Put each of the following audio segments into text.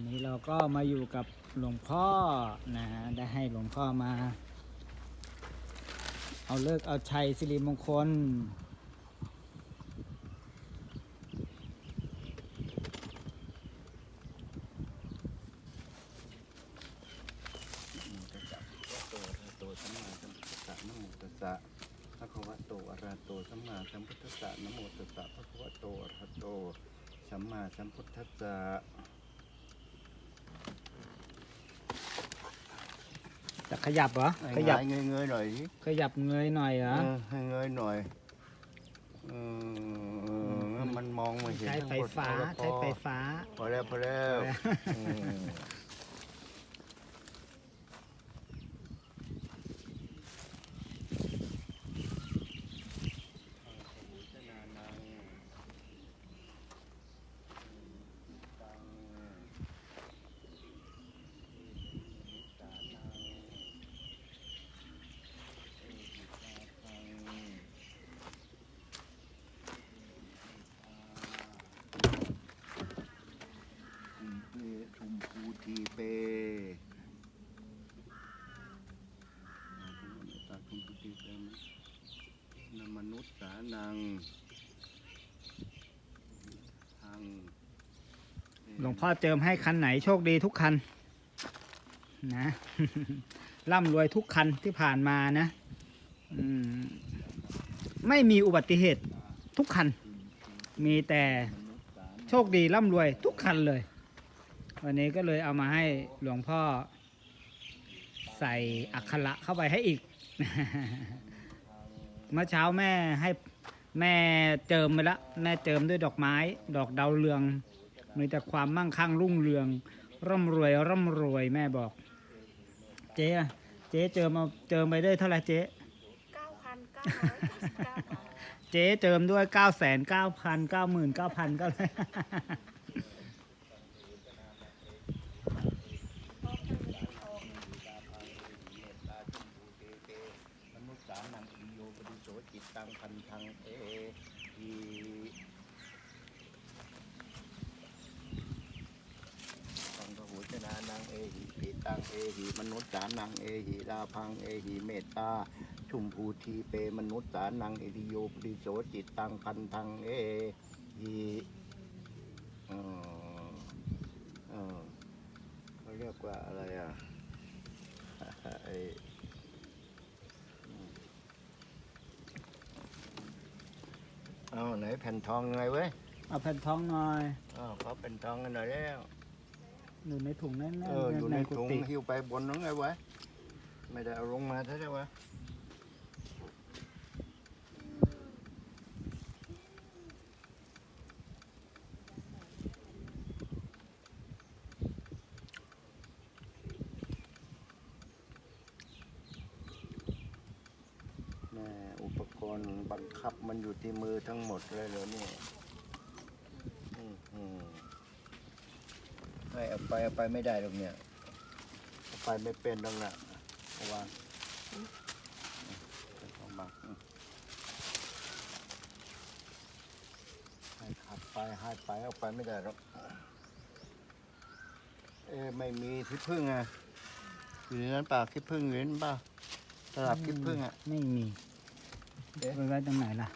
อนนี้เราก็มาอยู่กับหลวงพ่อนะฮะได้ให้หลวงพ่อมา เอาเลิกเอาชัยสิริมงคลโตสัมมาสัมพุทธัสสะนะโมตัสสะภะคะวะโตอะระหะโตสัมมาสัมพุทธัสสะนะโมตัสสะภะคะวะโตอะระหะโตสัมมาสัมพุทธัสสะ จะขยับเหรอ ขยับเงยเงยๆหน่อยสิขยับเงยหน่อยเหรอ เออให้เงยหน่อยเออมันมองไม่เห็นใช้ไฟฟ้าทั้งหมดใช้ไฟฟ้า พอแล้วพอแล้วอืมชุมพูทีเปตาชุมพูทีเป นมนุษย์สานังทางหลวงพ่อเจิมให้คันไหนโชคดีทุกคัน นะร่ำรวยทุกคันที่ผ่านมานะมไม่มีอุบัติเหตุทุกคัน มีแต่โชคดีร่ำรวยทุกคันเลย วันนี้ก็เลยเอามาให้หลวงพ่อ ใส่อักขระเข้าไปให้อีก เมื่อเช้าแม่ให้แม่เจิมไปละแม่เจิมด้วยดอกไม้ ดอกดาวเรือง มีแต่ความมั่งคั่งรุ่งเรือง ร่ำรวยร่ำรวยแม่บอก เจ๊อะเจ๊เจิมมาเจิมไปได้เท่าไหร่เจ๊เก้าพันเก้าร้อยเก้าสิบเก้าบาทเจ๊เจิมด้วยเก้าแสนเก้าพันเก้าหมื่นเก้าพันก็เลย จิตตังพันธังเอหีตังพหูชนานังเอหิปิตังเอหิมนุษย์สานังเอหิลาพังเอหิเมตตาชุมพูทีเปมนุษย์สานังเอหิโยปฏิโสจิตตังพันธังเอหิเออเออเขาเรียกว่าอะไรอะ ไอ้ เอาไหนแผ่นทองไงเว้ยเอาแผ่นทองหน่อยอ้าวเขาเป็นทองกันหน่อยแล้วอยู่ในถุงแน่นเออๆอยู่ในกุถุงฏิหิ้วไปบนนั้นไงวะไม่ได้เอาลงมาใช่ไหมวะ แม่อุปกรณ์ บังคับมันอยู่ที่มือทั้งหมดเลยเหรอเนี่ยอืมอืมให้เอาไปเอาไปไม่ได้หรอกเนี่ยเอาไปไม่เป็นหรอกนะเอาวางอืมเอามาอืมให้ขับไปให้ไปเอาไปไม่ได้หรอกเอ๊ะไม่มีที่พึ่งอะอยู่ในนั้นเปล่าที่พึ่งอยู่ในนั้นเปล่าสลับที่พึ่งอะไม่มีเอ๊ะ ไปไว้ตรงไหนล่ะ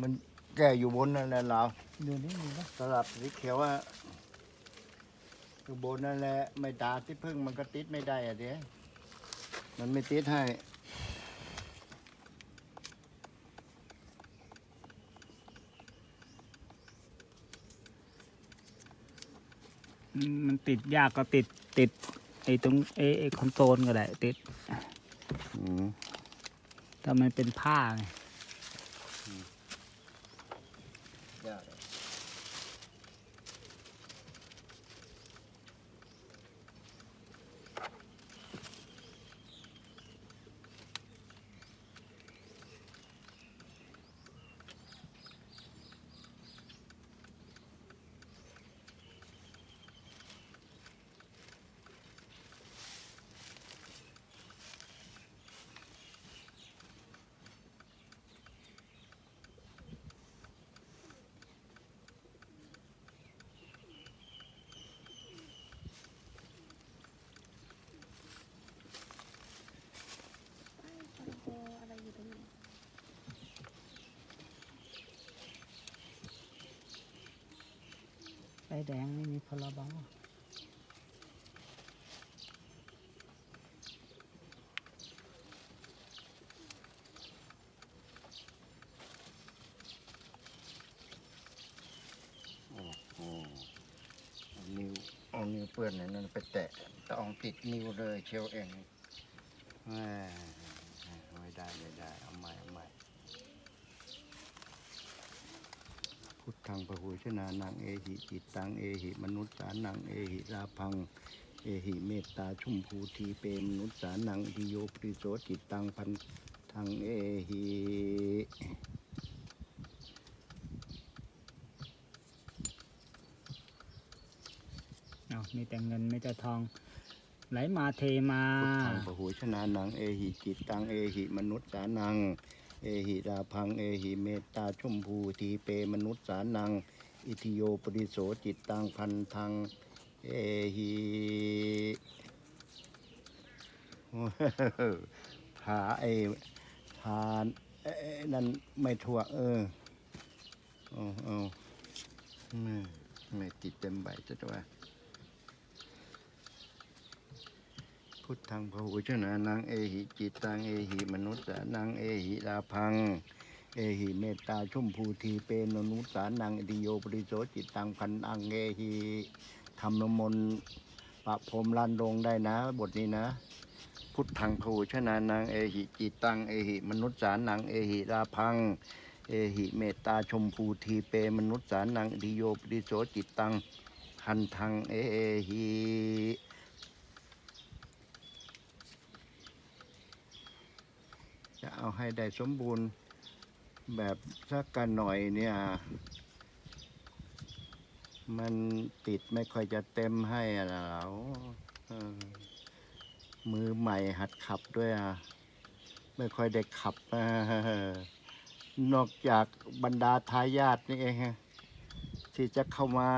มันแก่อยู่บนนั่นแหละเราดูนี่ดูนะสลับสีเขียวว่าอยู่บนนั่นแหละไม่ตาที่พึ่งมันก็ติดไม่ได้อะเดี๋ยวมันไม่ติดให้อืมมันติดยากก็ติดติดไอ้ตรงไอ้ไอ้คอนโซลก็ได้ติด อืม ทำไมันเป็นผ้าไง แดงไม่มีพลบโอ้โหเอานิ้วเอานิ้วเปื้อนนั่นไปแตะต้องติดนิ้วเลยเชียวเองแหม่ไม่ได้ไม่ได้เอาใหม่เอาใหม่ พุทธังพหูชนานังเอหิจิตตังเอหิมนุษย์สานังเอหิราพัง เอหิเมตตาชุมพูทีเปมนุษย์สานังอิโยปริโสจิตตังพันทังเอหิเอามีแต่เงินไม่แต่ทอง ไหลมาเทมาพุทธังพหูชนานังเอหิจิตตังเอหิมนุษย์สานัง เอหิราพัง เอหิเมตตาชุมพูทีเปมนุษย์สานัง อิทิโยปริโสจิตตังพันทัง เอหิผาไอผานเอ้ยนั่นไม่ทั่ว เออ เอาเอาไม่ไม่ติดเต็มใบจะตัว พุทธังพหูชนะนังเอหิจิตตังเอหิมนุษย์สานังเอหิลาพัง เอหิเมตตาชุ่มพูทีเปนมนุษย์สานังอิโยปริโสจิตตังพันอังเอหิทำนมนปะพรมลันลงได้นะ บทนี้นะ พุทธังพหูชนะนังเอหิจิตตังเอหิมนุษย์สานังเอหิลาพังเอหิเมตตาชมพูทีเปมนุษย์สานังอติโยปริโสจิตตังพันทังเอหิ จะเอาให้ได้สมบูรณ์แบบสักกันหน่อยเนี่ย มันติดไม่ค่อยจะเต็มให้อะนะเราเอมือใหม่หัดขับด้วยอะไม่ค่อยได้ขับนอกจากบรรดาทายาทนี่เองที่จะเข้ามา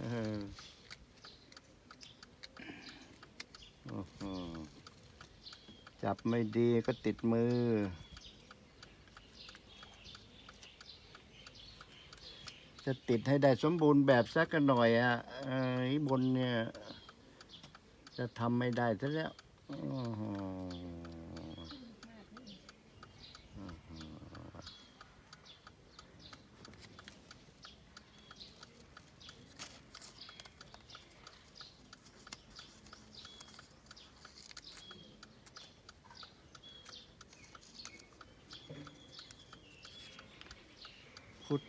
ออโอ้โห จับไม่ดีก็ติดมือ จะติดให้ได้สมบูรณ์แบบสักกันหน่อยอะไอ้บนเนี่ย จะทำไม่ได้ซะแล้วอื้อหื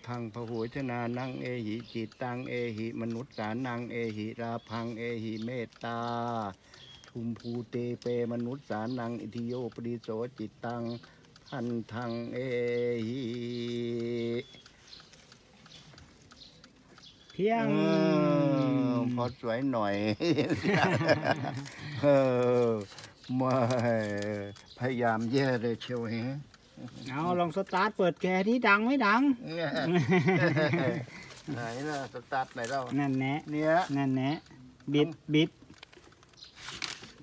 พุทธังพหูชนานังเอหิจิตตังเอหิมนุษย์สานังเอหิราพังเอหิเมตตาทุมภูเตเปมนุษย์สานังอิทิโยปริโสจิตตังพันทังเอหิเพียงเออพอสวยหน่อยเออไม่พยายามแย่เลยเชียวเฮะ เอาลองสตาร์ทเปิดแกที่ดังไม่ดัง เนี่ยไหนล่ะสตาร์ทไหนเล่านั่นแนะเนี่ยนั่นแนะบิดบิด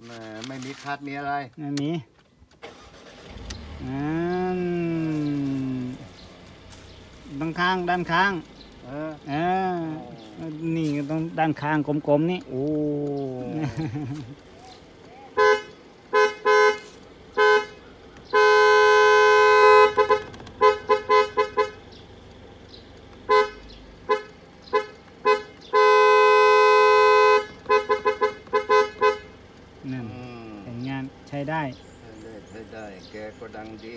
แหมไม่มีคัดมีอะไรนั่นมีอืมด้านข้างด้านข้างเออเออนี่ก็ต้องด้านข้างกลมๆนี่โอ้ นั่น อืมเป็นงานใช้ได้ใช่ได้ใช่ได้ แกก็ดังดี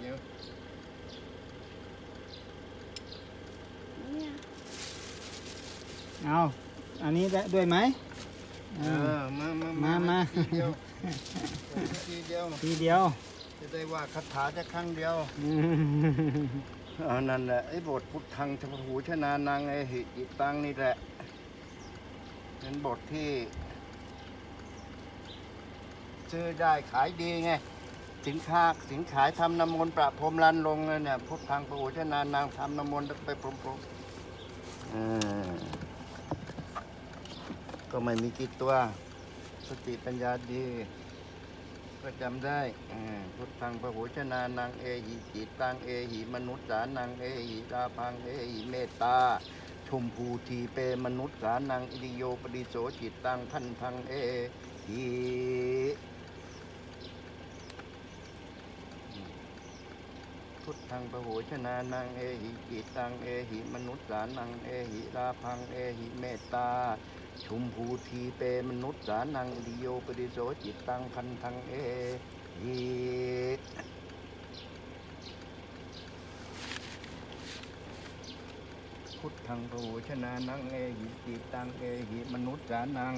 เดี๋ยวเนี่ยเอาอันนี้ได้ด้วยไหมเอเออ อมามามามามาทีเดียวทีเดียว ทีเดียวจะได้ว่าคาถาจะครั้งเดียว อืมอันนั้นแหละไอ้บทพุทธังชมหูชนานังไอหิอิตังนี่แหละ เป็นบทที่ ซื้อได้ขายดีไง สินค้าสินขายทำน้ำมนต์ประพรมลันลงเลยเนี่ยพุทธังพหูชนานังทำน้ำมนต์ไปพรมพรมๆอ่าก็ไม่มีกี่ตัว สติปัญญาดี ก็จำได้พุทธังพหูชนานังเอหิจิตตังเอหิมนุษย์สานังเอหิราพังเอหิเมตตา ชมพูทีเปมนุษย์สานังอิริโยปริโสจิตตังพันธังเอหิพุทธังพหูชนานังเอหิจิตตังเอหิมนุษย์สานังเอหิราพังเอหิเมตตาชุมภูทีเปมนุษย์สานังอิริโยปริโสจิตตังพันธังเอหิ พุทธังพหูชนะนังเอหิจิตตังเอหิมนุษย์สานัง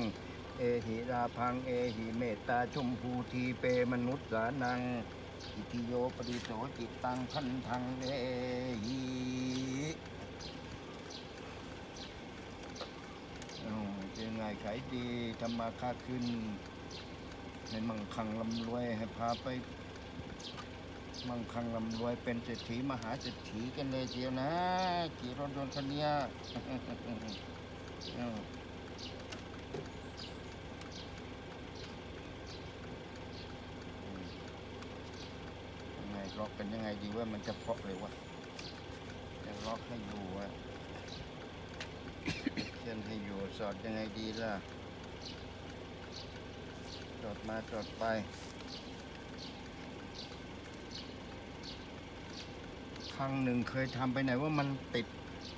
เอหิราพังเอหิเมตตาชมพูทีเปมนุษย์สานัง อิติโยปริโสจิตตังพันธังเอหิเอาเจอง่ายขายดีทำมาค้าขึ้น ให้มั่งคั่งลำรวยให้พาไป มั่งคั่งลำรวยเป็นเศรษฐีมหาเศรษฐีกันเลยเชียวนะกี่รถยนต์คันเนี้ยเอายังไงล็อกกันยังไงดีว่ามันจะเพาะเลยวะจะล็อกให้อยู่อะเช่นให้อยู่สอดยังไงดีล่ะ จอดมาจอดไป ครั้งหนึ่งเคยทำไปไหนว่ามันติด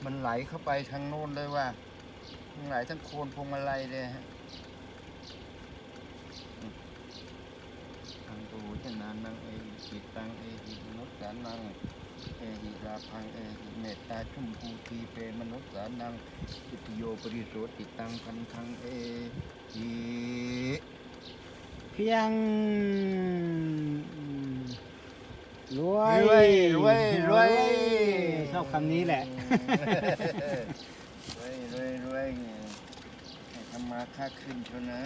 มันไหลเข้าไปทางโน้นเลยว่าไหลทั้งโคนพวงมาลัยเลยฮะทางตูชนะนังเอหิจิตตังเอหิมนุษย์สานังเอหิราพังเอหิเมตตาชุมพูทีเปมนุษย์สานังอิติโยปริโสติตังพันธังเอหิเพียง รวย รวยรวยรวย ชอบคำนี้แหละ รวยรวยรวยให้ทำมาค้าขึ้นเชยวนะ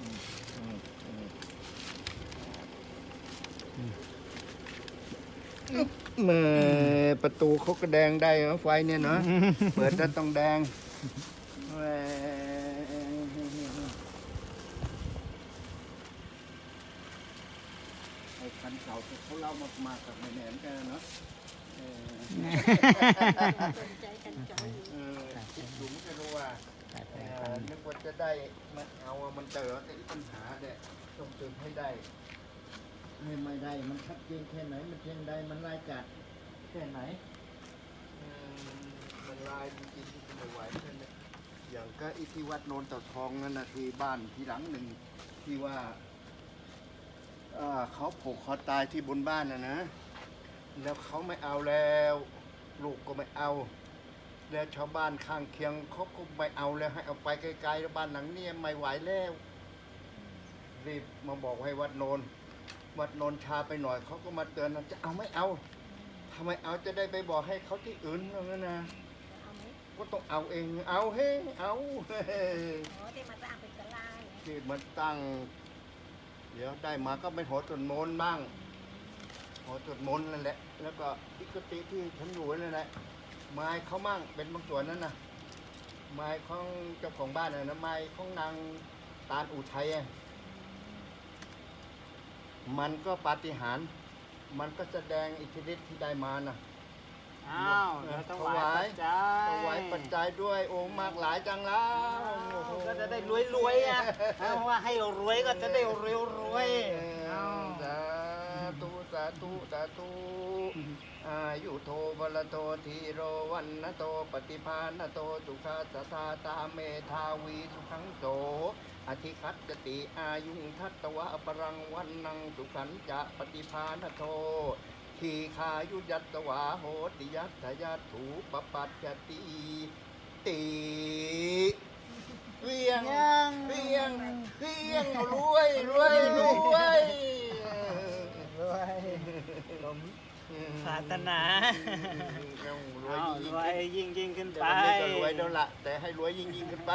อืมอืมอืมเมื่อประตูเขาก็แดงได้เหรอไฟเนี่ยเนาะ เปิดแล้วต้องแดงแหม่ไอ้ คันเก่าเขาเล่ามามากับไม่แหนมกันเนาะเออสนใจกันจอยอยู่เออคิดดูไม่รู้ว่าเออนึกว่าจะได้มันเอาอะมันเจอแต่อีปัญหาเนี่ยต้องเติมให้ได้ให้ไม่ได้ มันชัดเจนแค่ไหน มันเพียงใดมันลายจัดแค่ไหนเออมันลายจริงๆที่ไม่ไหวแค่นั้นอย่างก็อิที่วัดโนนเต่าทองนั่นนะที่บ้านที่หลังหนึ่งที่ว่า เอ่อเขาผูกคอตายที่บนบ้านนะนะ แล้วเขาไม่เอาแล้ว ลูกก็ไม่เอา แล้วชาวบ้านข้างเคียงเขาก็ไม่เอาแล้วให้เอาไปไกลๆแล้วบ้านหลังเนี้ไม่ไหวแล้ว รีบมาบอกให้วัดโนน วัดโนนชาไปหน่อยเขาก็มาเตือนนะจะเอาไม่เอาทำไมเอาจะได้ไปบอกให้เขาที่อื่นว่างั้นนะเอาไหมก็ต้องเอาเองเอาเฮ้เอาเฮ้อ๋อที่มาสร้างเป็นกะลาเนี่ยที่มันตั้ง เดี๋ยวได้มาก็ไปหอจดมนต์บ้างหอจดมนต์นั่นแหละ แล้วก็พิกติที่ฉันอยู่นั่นแหละไม้เขามั่งเป็นบางส่วนนั่นนะไม้ของเจ้าของบ้านน่ะไม้ของนางตาลอุทัยอะมันก็ปาฏิหาริย์มันก็แสดงอิทธิฤทธิ์ที่ได้มานะ อ้าวเดี๋ยวถวายปัจจัยถวายปัจจัยด้วยโอ้มากหลายจังแล้วก็จะได้รวยรวยๆอะเอาะว่าให้รวยก็จะได้รวยรวยๆเอาสาธุสาธุสาธุอายุโทบลโททีโรวันนโตปฏิภาณโตสุขาสทาตาเมธาวีสุขังโตอธิคัตจติอายุงทัตตวะปรังวันนังสุขันจะปฏิภาณโท ทีขายุยัตตวาโหติยัตถยัตถูปปัจจติติเวียงเวียงเวียงรวยรวยรวยรวยสมปรารถนาต้องรวยรวยยิ่งยิ่งขึ้นไปยววันนี้ก็รวยแล้วละแต่ให้รวยยิ่งยิ่งขึ้นไป